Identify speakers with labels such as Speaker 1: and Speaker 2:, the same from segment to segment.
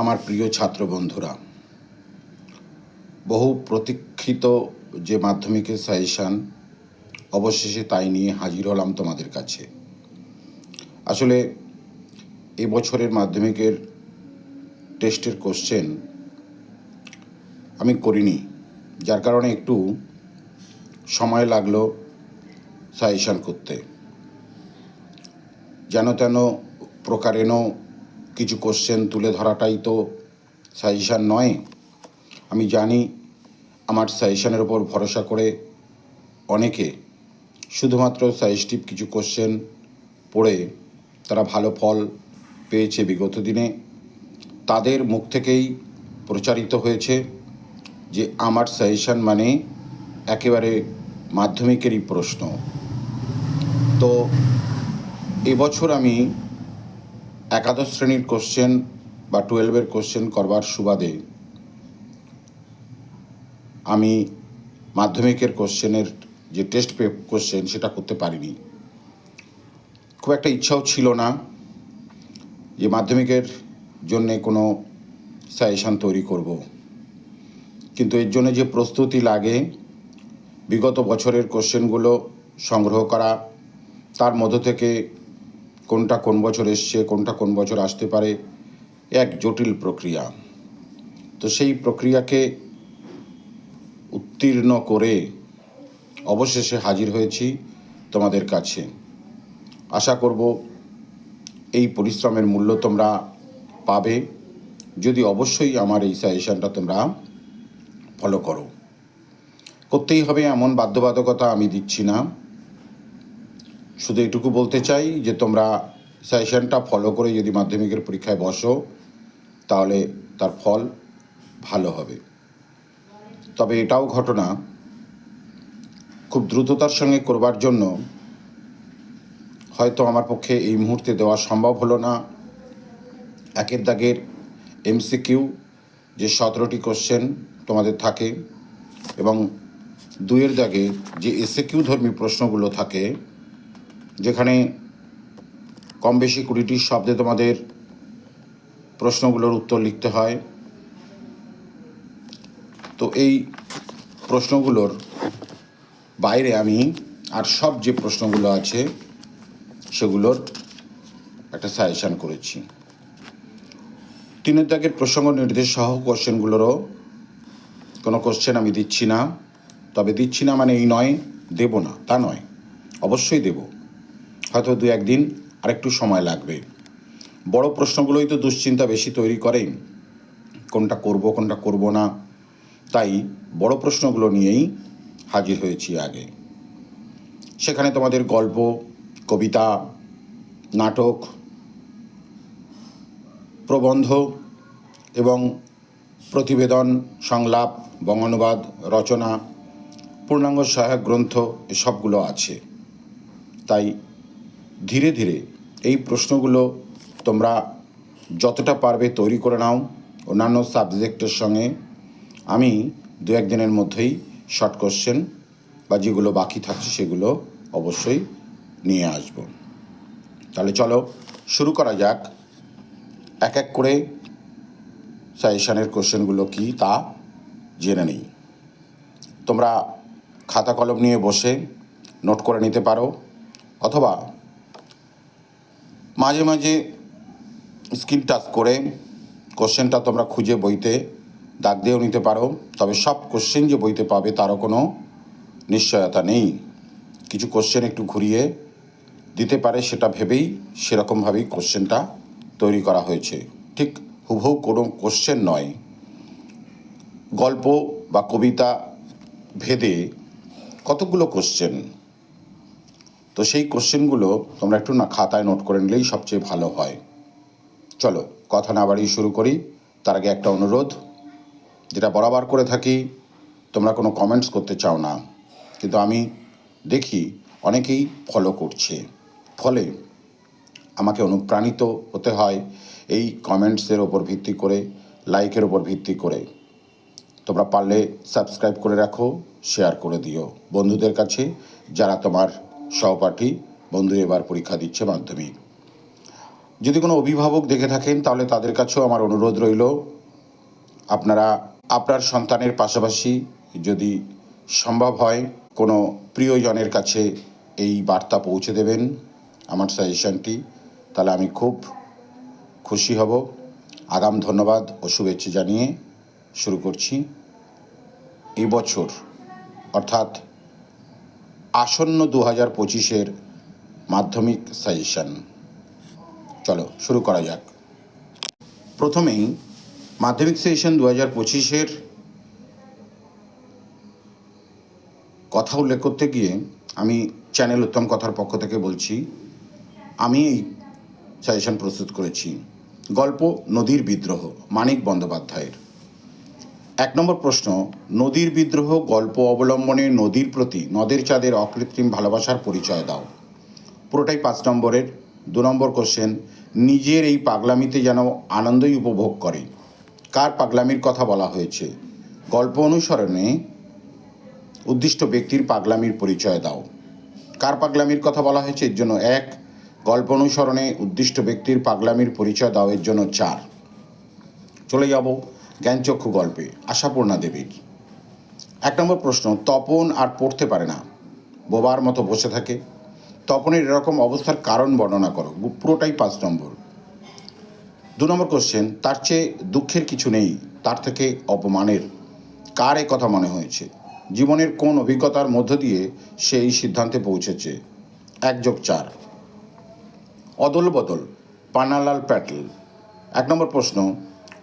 Speaker 1: আমার প্রিয় ছাত্র বন্ধুরা, বহু প্রতীক্ষিত যে মাধ্যমিকের সাজেশান অবশেষে তাই নিয়ে হাজির হলাম তোমাদের কাছে। আসলে এবছরের মাধ্যমিকের টেস্টের কোশ্চেন আমি করিনি, যার কারণে একটু সময় লাগল সাজেশান করতে। যেন তেন প্রকারেণ কিছু কোশ্চেন তুলে ধরাটাই তো সাজেশান নয়। আমি জানি আমার সাজেশানের ওপর ভরসা করে অনেকে শুধুমাত্র সাজেস্টিভ কিছু কোশ্চেন পড়ে তারা ভালো ফল পেয়েছে বিগত দিনে। তাদের মুখ থেকেই প্রচারিত হয়েছে যে আমার সাজেশান মানে একেবারে মাধ্যমিকেরই প্রশ্ন। তো এবছর আমি একাদশ শ্রেণির কোশ্চেন বা টুয়েলভের কোশ্চেন করবার সুবাদে আমি মাধ্যমিকের কোশ্চেনের যে টেস্ট পে কোশ্চেন সেটা করতে পারিনি। খুব একটা ইচ্ছাও ছিল না যে মাধ্যমিকের জন্যে কোনো সাজেশান তৈরি করব। কিন্তু এর জন্য যে প্রস্তুতি লাগে, বিগত বছরের কোশ্চেনগুলো সংগ্রহ করা, তার মধ্য থেকে কোনটা কোন বছর এসছে, কোনটা কোন বছর আসতে পারে, এক জটিল প্রক্রিয়া। তো সেই প্রক্রিয়াকে উত্তীর্ণ করে অবশেষে হাজির হয়েছি তোমাদের কাছে। আশা করব এই পরিশ্রমের মূল্য তোমরা পাবে। যদি অবশ্যই আমার এই সাজেশানটা তোমরা ফলো করো। করতেই হবে, এমন বাধ্যবাধকতা আমি দিচ্ছি না। শুধু এটুকু বলতে চাই যে তোমরা সেশনটা ফলো করে যদি মাধ্যমিকের পরীক্ষায় বসো, তাহলে তার ফল ভালো হবে। তবে এটাও ঘটনা, খুব দ্রুততার সঙ্গে করবার জন্য হয়তো আমার পক্ষে এই মুহূর্তে দেওয়া সম্ভব হলো না। একের দাগের এমসিকিউ যে সতেরোটি কোশ্চেন তোমাদের থাকে এবং দুইয়ের দাগে যে এসে কিউ ধর্মী প্রশ্নগুলো থাকে যেখানে কম বেশি কুড়িটি শব্দে তোমাদের প্রশ্নগুলোর উত্তর লিখতে হয়। তো এই প্রশ্নগুলোর বাইরে আমি আর সব যে প্রশ্নগুলো আছে, সেগুলোর একটা সাজেশান করেছি। তিনের দাগের প্রসঙ্গ নির্দেশ সহ কোশ্চেনগুলোরও কোনো কোশ্চেন আমি দিচ্ছি না, তবে দিচ্ছি না মানে এই নয়, দেব না, তা নয়, অবশ্যই দেব। হয়তো দু একদিন আরেকটু সময় লাগবে। বড় প্রশ্নগুলোই তো দুশ্চিন্তা বেশি তৈরি করে। কোনটা করব কোনটা করব না। তাই বড় প্রশ্নগুলো নিয়েই হাজির হয়েছি আগে। সেখানে তোমাদের গল্প, কবিতা, নাটক, প্রবন্ধ এবং প্রতিবেদন, সংলাপ, বঙ্গানুবাদ, রচনা, পূর্ণাঙ্গ সহায়ক গ্রন্থ এসবগুলো আছে। তাই ধীরে ধীরে এই প্রশ্নগুলো তোমরা যতটা পারবে তৈরি করে নাও অন্যান্য সাবজেক্টের সঙ্গে। আমি দু একদিনের মধ্যেই শর্ট কোশ্চেন বা যেগুলো বাকি থাকছে সেগুলো অবশ্যই নিয়ে আসব। তাহলে চলো শুরু করা যাক। এক এক করে সাজেশানের কোশ্চেনগুলো কি তা জেনে নিই। তোমরা খাতা কলম নিয়ে বসে নোট করে নিতে পারো অথবা মাঝে মাঝে স্ক্রিন টাচ করে, কোশ্চেনটা তোমরা খুঁজে বইতে, দাগ দিয়েও নিতে পারো, তবে সব কোশ্চেন যে বইতে পাবে তারও কোনো নিশ্চয়তা নেই। কিছু কোশ্চেন একটু ঘুরিয়ে দিতে পারে, সেটা ভেবেই সেরকমভাবেই কোশ্চেনটা তৈরি করা হয়েছে। ঠিক হুবহু কোনো কোশ্চেন নয়। গল্প বা কবিতা ভেদে কতগুলো কোশ্চেন? তো সেই কোশ্চেনগুলো তোমরা একটু না খাতায় নোট করে নিলেই সবচেয়ে ভালো হয়। চলো, কথা না বাড়িয়ে শুরু করি। তার আগে একটা অনুরোধ, যেটা বরাবর করে থাকি, তোমরা কোনো কমেন্টস করতে চাও না, কিন্তু আমি দেখি অনেকেই ফলো করছে। ফলে আমাকে অনুপ্রাণিত হতে হয় এই কমেন্টসের ওপর ভিত্তি করে লাইকের ওপর ভিত্তি করে। তোমরা পারলে সাবস্ক্রাইব করে রাখো শেয়ার করে দিও। বন্ধুদের কাছে, যারা তোমার সহপাঠী বন্ধু এবার পরীক্ষা দিচ্ছে মাধ্যমিক। যদি কোনো অভিভাবক দেখে থাকেন, তাহলে তাদের কাছেও আমার অনুরোধ রইল, আপনারা আপনার সন্তানের পাশাপাশি যদি সম্ভব হয়, কোনো প্রিয়জনের কাছে এই বার্তা পৌঁছে দেবেন আমার সাজেশনটি, তাহলে আমি খুব খুশি হব। আগাম ধন্যবাদ ও শুভেচ্ছা জানিয়ে শুরু করছি। এবছর, অর্থাৎ আসন্ন দু হাজার পঁচিশের মাধ্যমিক সাজেশন চলো, শুরু করা যাক। প্রথমেই মাধ্যমিক সেশন দু হাজার পঁচিশের কথা উল্লেখ করতে গিয়ে আমি চ্যানেল উত্তম কথার পক্ষ থেকে বলছি, আমি এই সাজেশন প্রস্তুত করেছি। গল্প নদীর বিদ্রোহ, মানিক বন্দ্যোপাধ্যায়ের। এক নম্বর প্রশ্ন, নদীর বিদ্রোহ গল্প অবলম্বনে নদীর প্রতি নদের চাঁদের অকৃত্রিম ভালোবাসার পরিচয় দাও। পুরোটাই পাঁচ নম্বরের, দু নম্বর কোশ্চেন নিজের এই পাগলামিতে যেন আনন্দই উপভোগ করে। কার পাগলামির কথা বলা হয়েছে? গল্প অনুসরণে উদ্দিষ্ট ব্যক্তির পাগলামির পরিচয় দাও। কার পাগলামির কথা বলা হয়েছে? এর জন্য এক, গল্প অনুসরণে উদ্দিষ্ট ব্যক্তির পাগলামির পরিচয় দাও, এর জন্য চার। চলে যাব। জ্ঞানচক্ষু গল্পে আশাপূর্ণা দেবীর এক নম্বর প্রশ্ন, তপন আর পড়তে পারে না। বোবার মতো বসে থাকে। তপনের এরকম অবস্থার কারণ বর্ণনা করো পুরোটাই পাঁচ নম্বর। দু নম্বর কোশ্চেন তার চেয়ে দুঃখের কিছু নেই, তার থেকে অপমানের। কার কথা মনে হয়েছে? জীবনের কোন অভিজ্ঞতার মধ্য দিয়ে সে এই সিদ্ধান্তে পৌঁছেছে? এক যোগ চার। অদল বদল পান্নালাল প্যাটেল। এক নম্বর প্রশ্ন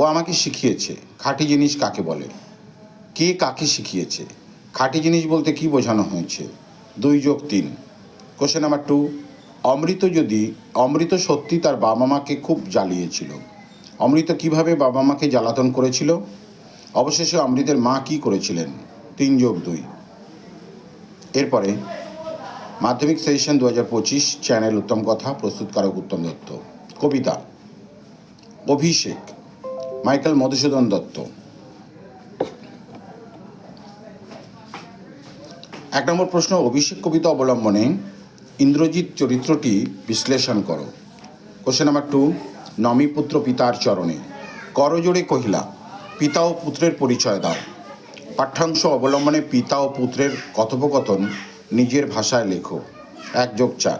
Speaker 1: ও আমাকে শিখিয়েছে, খাঁটি জিনিস কাকে বলে? কে কাকে শিখিয়েছে? খাঁটি জিনিস বলতে কি বোঝানো হয়েছে? দুই যোগ তিন। কোশ্চেন নাম্বার টু অমৃত যদি, অমৃত সত্যি তার বাবা মাকে খুব জ্বালিয়েছিল। অমৃত কীভাবে বাবা মাকে জ্বালাতন করেছিল? অবশেষে অমৃতের মা কি করেছিলেন? তিন যোগ দুই। এরপরে, মাধ্যমিক সেশন দু হাজার পঁচিশ চ্যানেল উত্তম কথা, প্রস্তুতকারক উত্তম দত্ত। কবিতা, অভিষেক। মাইকেল মধুসূদন দত্ত। এক নম্বর প্রশ্ন, অভিষেক কবিতা অবলম্বনে ইন্দ্রজিৎ চরিত্রটি বিশ্লেষণ করো। কোশ্চেন নাম্বার টু নমিপুত্র পিতার চরণে। করজোড়ে কহিলা, পিতা ও পুত্রের পরিচয় দাও। পাঠ্যাংশ অবলম্বনে পিতা ও পুত্রের কথোপকথন নিজের ভাষায় লেখো। এক যোগ চার।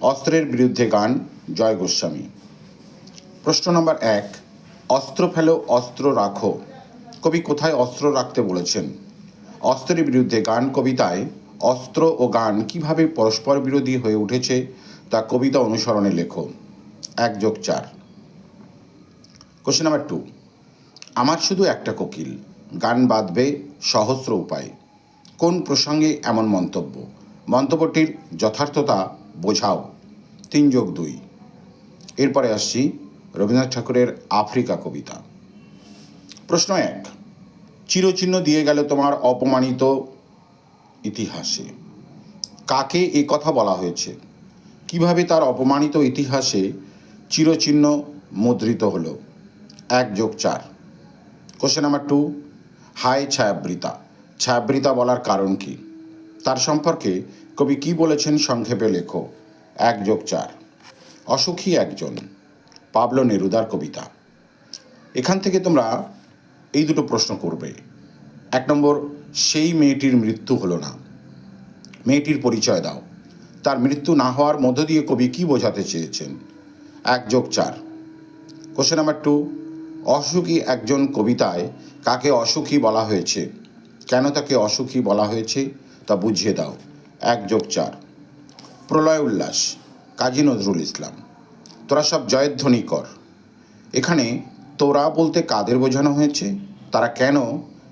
Speaker 1: অস্ত্রের বিরুদ্ধে গান, জয় গোস্বামী। প্রশ্ন নম্বর এক অস্ত্র ফেলো, অস্ত্র রাখো। কবি কোথায় অস্ত্র রাখতে বলেছেন? অস্ত্রের বিরুদ্ধে গান কবিতায় অস্ত্র ও গান কীভাবে পরস্পর বিরোধী হয়ে উঠেছে তা কবিতা অনুসরণে লেখো। এক যোগ চার। কোশ্চেন নাম্বার টু আমার শুধু একটা কোকিল। গান বাঁধবে সহস্র উপায়। কোন প্রসঙ্গে এমন মন্তব্য? মন্তব্যটির যথার্থতা বোঝাও। তিন যোগ দুই। এরপরে আসছি রবীন্দ্রনাথ ঠাকুরের আফ্রিকা কবিতা। প্রশ্ন এক, চিরচিহ্ন দিয়ে গেল তোমার অপমানিত ইতিহাসে। কাকে এ কথা বলা হয়েছে? কীভাবে তার অপমানিত ইতিহাসে চিরচিহ্ন মুদ্রিত হলো? এক যোগ চার। কোশ্চেন নাম্বার টু হায় ছায়াবৃতা। ছায়াবৃতা বলার কারণ কি? তার সম্পর্কে কবি কি বলেছেন সংক্ষেপে লেখো। এক যোগ চার। অসুখী একজন। পাবলো নেরুদার কবিতা। এখান থেকে তোমরা এই দুটো প্রশ্ন করবে। এক নম্বর, সেই মেয়েটির মৃত্যু হলো না। মেয়েটির পরিচয় দাও। তার মৃত্যু না হওয়ার মধ্য দিয়ে কবি কি বোঝাতে চেয়েছেন? এক যোগ চার। কোশ্চেন নাম্বার টু অসুখী একজন কবিতায় কাকে অসুখী বলা হয়েছে? কেন তাকে অসুখী বলা হয়েছে? তা বুঝিয়ে দাও। এক যোগ চার। প্রলয় উল্লাস, কাজী নজরুল ইসলাম। তোরা সব জয়ধ্বনি কর। এখানে তোরা বলতে কাদের বোঝানো হয়েছে, তারা কেন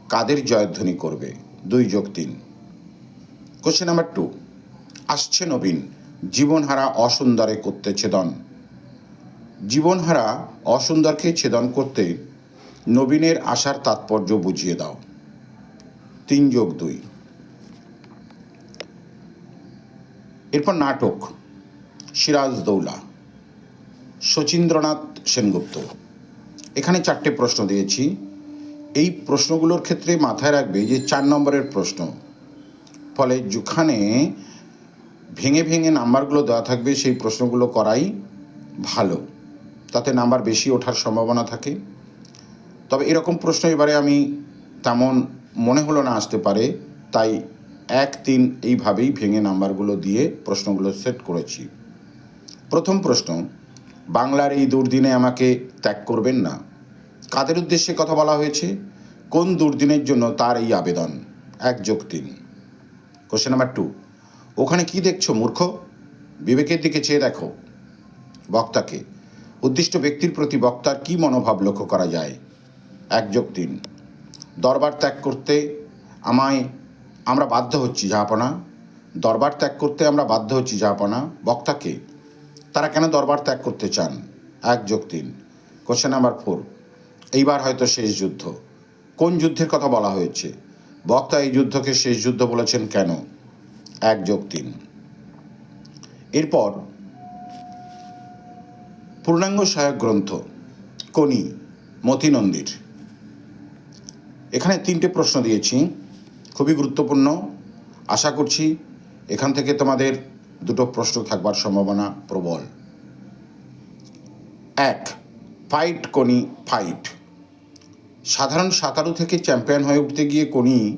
Speaker 1: কাদের জয়ধ্বনি করবে। দুই যোগ তিন। কোশ্চেন নাম্বার টু আসছে নবীন, জীবনহারা অসুন্দরে করতে ছেদন। জীবনহারা অসুন্দরকে ছেদন করতে নবীনের আশার তাৎপর্য বুঝিয়ে দাও। তিন যোগ দুই। এরপর নাটক, সিরাজ দৌলা। শচীন্দ্রনাথ সেনগুপ্ত। এখানে চারটে প্রশ্ন দিয়েছি। এই প্রশ্নগুলোর ক্ষেত্রে মাথায় রাখবে যে চার নম্বরের প্রশ্ন, ফলে যেখানে ভেঙে ভেঙে নাম্বারগুলো দেওয়া থাকবে, সেই প্রশ্নগুলো করাই ভালো। তাতে নাম্বার বেশি ওঠার সম্ভাবনা থাকে। তবে এরকম প্রশ্ন এবারে আমি তেমন মনে হলো না আসতে পারে, তাই এক, তিন এইভাবেই ভেঙে নাম্বারগুলো দিয়ে প্রশ্নগুলো সেট করেছি। প্রথম প্রশ্ন বাংলার এই দুর্দিনে আমাকে ত্যাগ করবেন না। কাদের উদ্দেশ্যে কথা বলা হয়েছে? কোন দুর্দিনের জন্য তার এই আবেদন? এক যোগ তিন। কোশ্চেন নাম্বার টু ওখানে কি দেখছ, মূর্খ? বিবেকের দিকে চেয়ে দেখো। বক্তাকে। উদ্দিষ্ট ব্যক্তির প্রতি বক্তার কি মনোভাব লক্ষ্য করা যায়? এক যোগ তিন। দরবার ত্যাগ করতে আমায় আমরা বাধ্য হচ্ছি জাহাপনা দরবার ত্যাগ করতে আমরা বাধ্য হচ্ছি জাহাপনা বক্তাকে। তারা কেন দরবার ত্যাগ করতে চান? এক যোগ তিন। কোশ্চেন নাম্বার ফোর এইবার হয়তো শেষ যুদ্ধ। কোন যুদ্ধের কথা বলা হয়েছে? বক্তা এই যুদ্ধকে শেষ যুদ্ধ বলেছেন কেন? এক যোগ তিন। এরপর পূর্ণাঙ্গ সহায়ক গ্রন্থ কোনি মতি নন্দীর এখানে তিনটে প্রশ্ন দিয়েছি। খুবই গুরুত্বপূর্ণ। আশা করছি এখান থেকে তোমাদের দুটো প্রশ্ন থাকবার সম্ভাবনা প্রবল। এক ফাইট কোনি ফাইট সাধারণ সাঁতারু থেকে চ্যাম্পিয়ন হয়ে উঠতে গিয়ে কোনি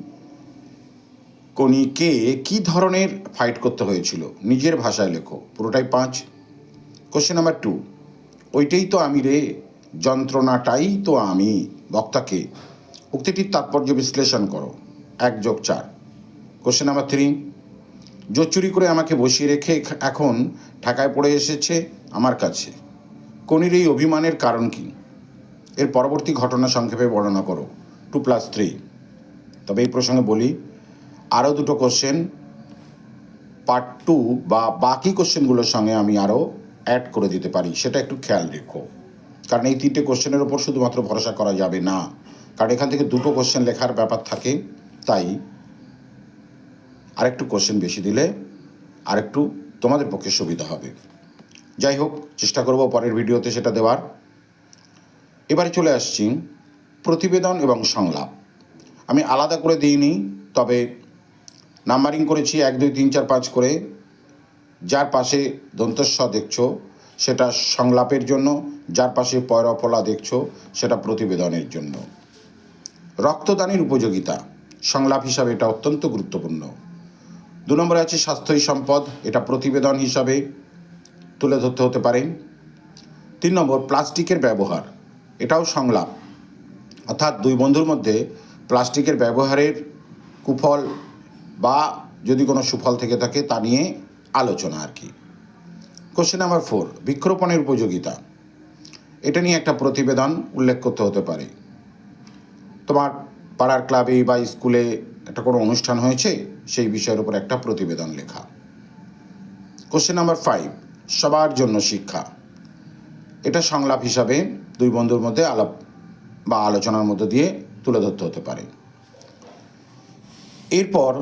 Speaker 1: কোনিকে কি ধরনের ফাইট করতে হয়েছিল? নিজের ভাষায় লেখো, পুরোটাই পাঁচ। কোশ্চেন নাম্বার টু ওইটাই তো আমি রে, যন্ত্রণাটাই তো আমি। বক্তাকে উক্তিটির তাৎপর্য বিশ্লেষণ করো। এক যোগ চার। কোশ্চেন নাম্বার থ্রি জোর করে আমাকে বসিয়ে রেখে এখন ঢাকায় পড়ে এসেছে আমার কাছে। কনির এই অভিমানের কারণ কি? এর পরবর্তী ঘটনা সংক্ষেপে বর্ণনা করো। Two plus three. তবে এই প্রসঙ্গে বলি আরও দুটো কোশ্চেন পার্ট টু বা বাকি কোশ্চেনগুলোর সঙ্গে আমি আরও অ্যাড করে দিতে পারি, সেটা একটু খেয়াল রেখো। কারণ এই তিনটে কোশ্চেনের ওপর শুধুমাত্র ভরসা করা যাবে না। কারণ এখান থেকে দুটো কোশ্চেন লেখার ব্যাপার থাকে, তাই আরেকটু কোশ্চেন বেশি দিলে আরেকটু তোমাদের পক্ষে সুবিধা হবে। যাই হোক, চেষ্টা করব পরের ভিডিওতে সেটা দেওয়ার। এবারে চলে আসছি প্রতিবেদন এবং সংলাপ। আমি আলাদা করে দিইনি, তবে নাম্বারিং করেছি এক, দুই, তিন, চার, পাঁচ করে। যার পাশে দন্তস্ব দেখছ, সেটা সংলাপের জন্য। যার পাশে পয়রফলা দেখছ, সেটা প্রতিবেদনের জন্য। রক্তদানের উপযোগিতা। সংলাপ হিসাবে এটা অত্যন্ত গুরুত্বপূর্ণ। দু নম্বরে আছে স্বাস্থ্যই সম্পদ, এটা প্রতিবেদন হিসাবে তুলে ধরতে হতে পারে। তিন নম্বর, প্লাস্টিকের ব্যবহার, এটাও সংলাপ। অর্থাৎ দুই বন্ধুর মধ্যে প্লাস্টিকের ব্যবহারের কুফল বা যদি কোনো সুফল থেকে থাকে, তা নিয়ে আলোচনা আর কি। কোশ্চেন নাম্বার ফোর বৃক্ষরোপণের উপযোগিতা। এটা নিয়ে একটা প্রতিবেদন উল্লেখ করতে হতে পারে। তোমার পাড়ার ক্লাবে বা স্কুলে একটা কোনো অনুষ্ঠান হয়েছে, সেই বিষয়ের উপর একটা প্রতিবেদন লেখা। কোশ্চেন নাম্বার ফাইভ সবার জন্য শিক্ষা। এটা সংলাপ হিসাবে দুই বন্ধুর মধ্যে আলাপ বা আলোচনার মধ্য দিয়ে তুলে ধরতে হতে পারে। এরপর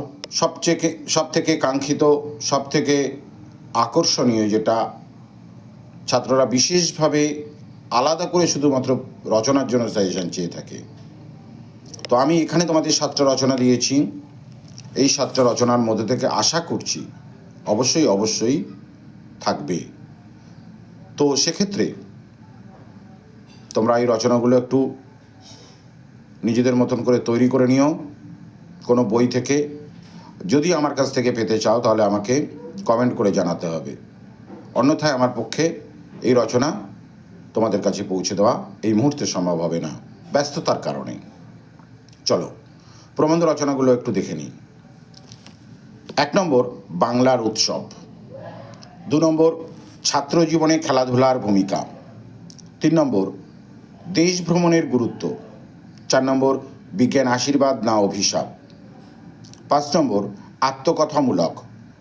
Speaker 1: সবচেয়ে সব থেকে কাঙ্ক্ষিত সব থেকে আকর্ষণীয় যেটা, ছাত্ররা বিশেষভাবে আলাদা করে শুধুমাত্র রচনার জন্য সাজেশন চেয়ে থাকে। তো আমি এখানে তোমাদের সাতটা রচনা দিয়েছি। এই সাতটা রচনার মধ্যে থেকে আশা করছি অবশ্যই অবশ্যই থাকবে। তো সেক্ষেত্রে তোমরা এই রচনাগুলো একটু নিজেদের মতন করে তৈরি করে নিও কোনো বই থেকে। যদি আমার কাছ থেকে পেতে চাও তাহলে আমাকে কমেন্ট করে জানাতে হবে। অন্যথায় আমার পক্ষে এই রচনা তোমাদের কাছে পৌঁছে দেওয়া এই মুহূর্তে সম্ভব হবে না, ব্যস্ততার কারণে। চলো, প্রবন্ধ রচনাগুলো একটু দেখে নিই। এক নম্বর, বাংলার উৎসব। দু নম্বর, ছাত্র জীবনে খেলাধুলার ভূমিকা। তিন নম্বর, দেশ ভ্রমণের গুরুত্ব। চার নম্বর, বিজ্ঞান আশীর্বাদ না অভিশাপ। পাঁচ নম্বর, আত্মকথামূলক।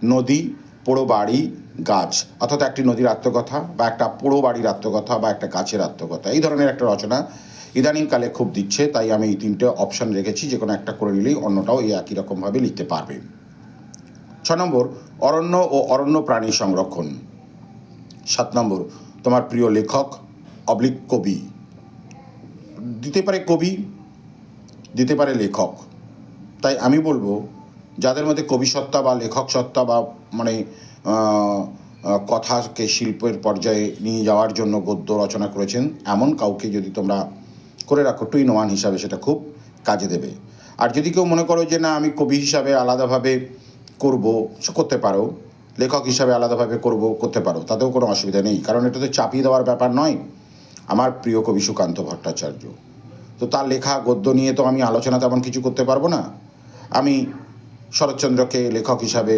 Speaker 1: নদী পোড়ো বাড়ি গাছ। অর্থাৎ একটি নদীর আত্মকথা বা একটা পোড়ো বাড়ির আত্মকথা বা একটা গাছের আত্মকথা। এই ধরনের একটা রচনা ইদানিংকালে খুব দিচ্ছে, তাই আমি এই তিনটে অপশান রেখেছি যে কোনো একটা করে নিলেই অন্যটাও এই একই রকমভাবে লিখতে পারবে। ছ নম্বর, অরণ্য ও অরণ্য প্রাণী সংরক্ষণ। সাত নম্বর, তোমার প্রিয় লেখক, অবলিক কবি। দিতে পারে কবি, দিতে পারে লেখক। তাই আমি বলব, যাদের মধ্যে কবি সত্তা বা লেখক সত্তা বা মানে কথাকে শিল্পের পর্যায়ে নিয়ে যাওয়ার জন্য গদ্য রচনা করেছেন, এমন কাউকে যদি তোমরা করে রাখো টু ইন ওয়ান হিসাবে সেটা খুব কাজে দেবে। আর যদি কেউ মনে করো যে, না, আমি কবি হিসাবে আলাদাভাবে করব করতে পারো, লেখক হিসাবে আলাদাভাবে করব, করতে পারো, তাতেও কোনো অসুবিধা নেই। কারণ এটা তো চাপিয়ে দেওয়ার ব্যাপার নয়। আমার প্রিয় কবি সুকান্ত ভট্টাচার্য। তো তার লেখা গদ্য নিয়ে তো আমি আলোচনা তেমন কিছু করতে পারব না। আমি শরৎচন্দ্রকে লেখক হিসাবে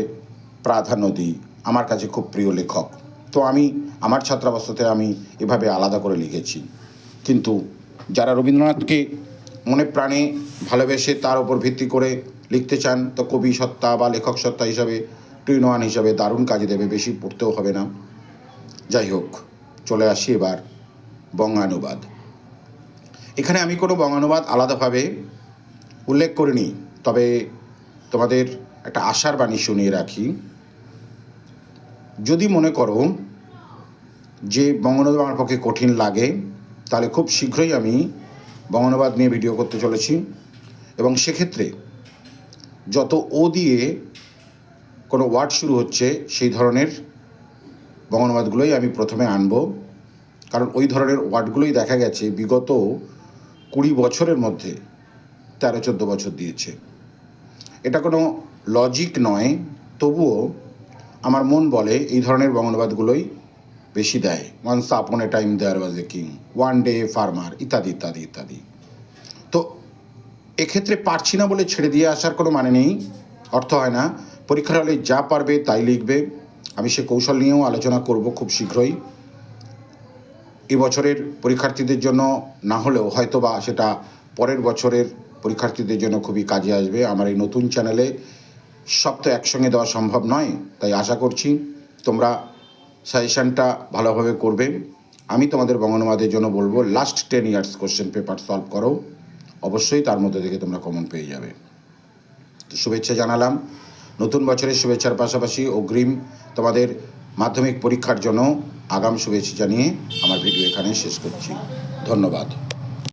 Speaker 1: প্রাধান্য দিই, আমার কাছে খুব প্রিয় লেখক। তো আমি, আমার ছাত্রাবস্থাতে আমি এভাবে আলাদা করে লিখেছি। কিন্তু যারা রবীন্দ্রনাথকে মনে প্রাণে ভালোবেসে তার উপর ভিত্তি করে লিখতে চান, তো কবি সত্তা বা লেখক সত্তা হিসাবে টুইন ওয়ান হিসাবে দারুণ কাজে দেবে, বেশি পড়তেও হবে না। যাই হোক, চলে আসি এবার বঙ্গানুবাদ। এখানে আমি কোনো বঙ্গানুবাদ আলাদাভাবে উল্লেখ করিনি, তবে তোমাদের একটা আশার বাণী শুনিয়ে রাখি। যদি মনে করো যে বঙ্গানুবাদ আমার পক্ষে কঠিন লাগে তাহলে খুব শীঘ্রই আমি বঙ্গানুবাদ নিয়ে ভিডিও করতে চলেছি। এবং সেক্ষেত্রে যত ও দিয়ে কোনো ওয়ার্ড শুরু হচ্ছে, সেই ধরনের বঙ্গানুবাদগুলোই আমি প্রথমে আনব। কারণ ওই ধরনের ওয়ার্ডগুলোই দেখা গেছে বিগত কুড়ি বছরের মধ্যে তেরো, চোদ্দ বছর দিয়েছে। এটা কোনো লজিক নয়, তবুও আমার মন বলে এই ধরনের বঙ্গানুবাদগুলোই বেশি দেয়। Once upon a time there was a king one day farmer ইত্যাদি ইত্যাদি ইত্যাদি। তো এক্ষেত্রে পারছি না বলে ছেড়ে দিয়ে আসার কোনো মানে নেই। অর্থ হয় না। পরীক্ষার হলে যা পারবে তাই লিখবে। আমি সে কৌশল নিয়েও আলোচনা করব খুব শীঘ্রই। এবছরের পরীক্ষার্থীদের জন্য না হলেও হয়তো বা সেটা পরের বছরের পরীক্ষার্থীদের জন্য খুবই কাজে আসবে। আমার এই নতুন চ্যানেলে সব তো একসঙ্গে দেওয়া সম্ভব নয়, তাই আশা করছি তোমরা সাজেশানটা ভালোভাবে করবে। আমি তোমাদের বঙ্গনমাদের জন্য বলব last ten years question paper solve করো। অবশ্যই তার মধ্যে থেকে তোমরা কমন পেয়ে যাবে। তো শুভেচ্ছা জানালাম। নতুন বছরের শুভেচ্ছার পাশাপাশি অগ্রিম তোমাদের মাধ্যমিক পরীক্ষার জন্য আগাম শুভেচ্ছা জানিয়ে আমার ভিডিও এখানে শেষ করছি। ধন্যবাদ।